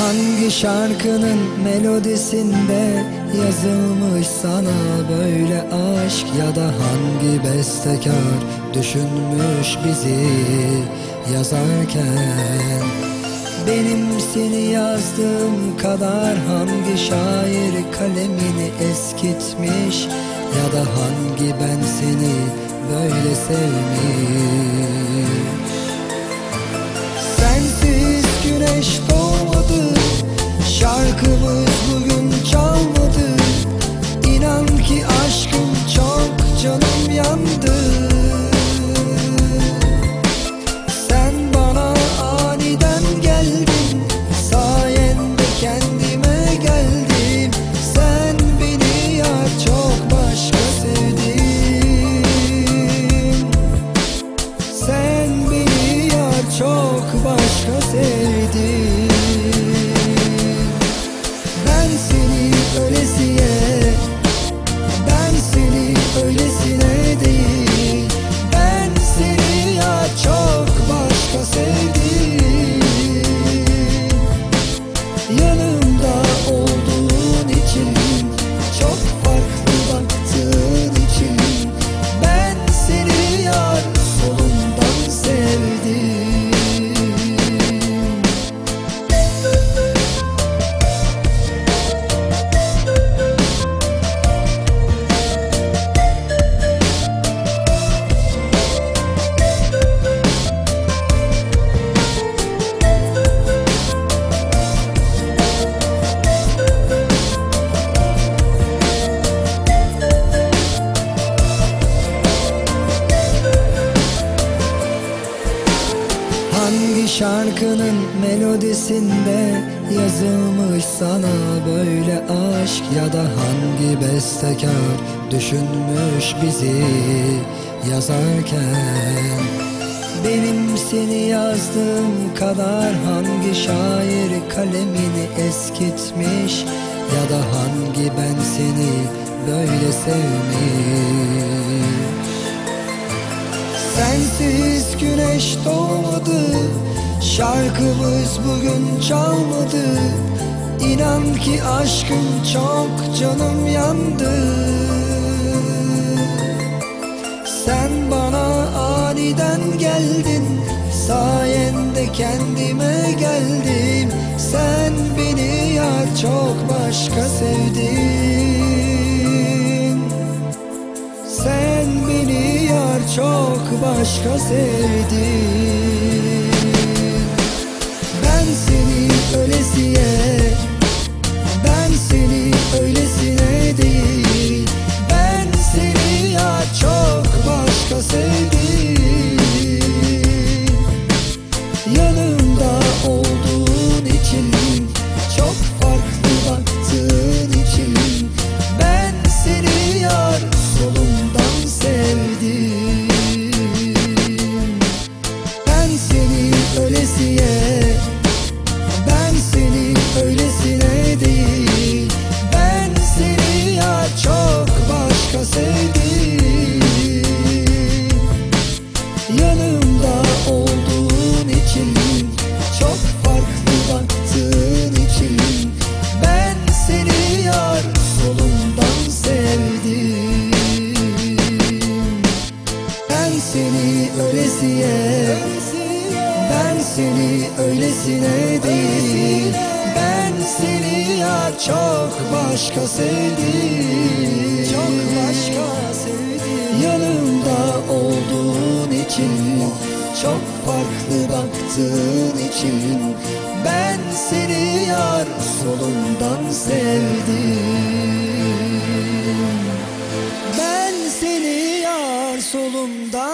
Hangi şarkının melodisinde yazılmış sana böyle aşk ya da hangi bestekar düşünmüş bizi yazarken? Benim seni yazdığım kadar hangi şair kalemini eskitmiş ya da hangi ben seni böyle sevmiş Şarkımız bugün çalmadı İnan ki aşkım çok canım yandı. Sen bana aniden geldin Sayende kendime geldim. Sen beni ya çok başka sevdin sen beni yar çok başka Hangi şarkının melodisinde yazılmış sana böyle aşk ya da hangi bestekar düşünmüş bizi yazarken? Benim seni yazdığım kadar hangi şair kalemini eskitmiş ya da hangi ben seni böyle sevmiş Sensiz güneş doğmadı Şarkımız bugün çalmadı. İnan ki aşkım çok canım yandı. Sen bana aniden geldin Sayende kendime geldim. Sen beni ya çok başka sevdin çok başka sevdin öylesine değil. Ben seni yar çok başka sevdim. Yanımda olduğun için Çok farklı baktığın için Ben seni yar solundan sevdim. Ben seni öylesiye Ben seni öylesine değil Ben seni ya çok başka sevdim. Çok başka sevdim. Yanımda olduğun için Çok farklı baktığın için Ben seni yar solundan sevdim. Ben seni yar solumdan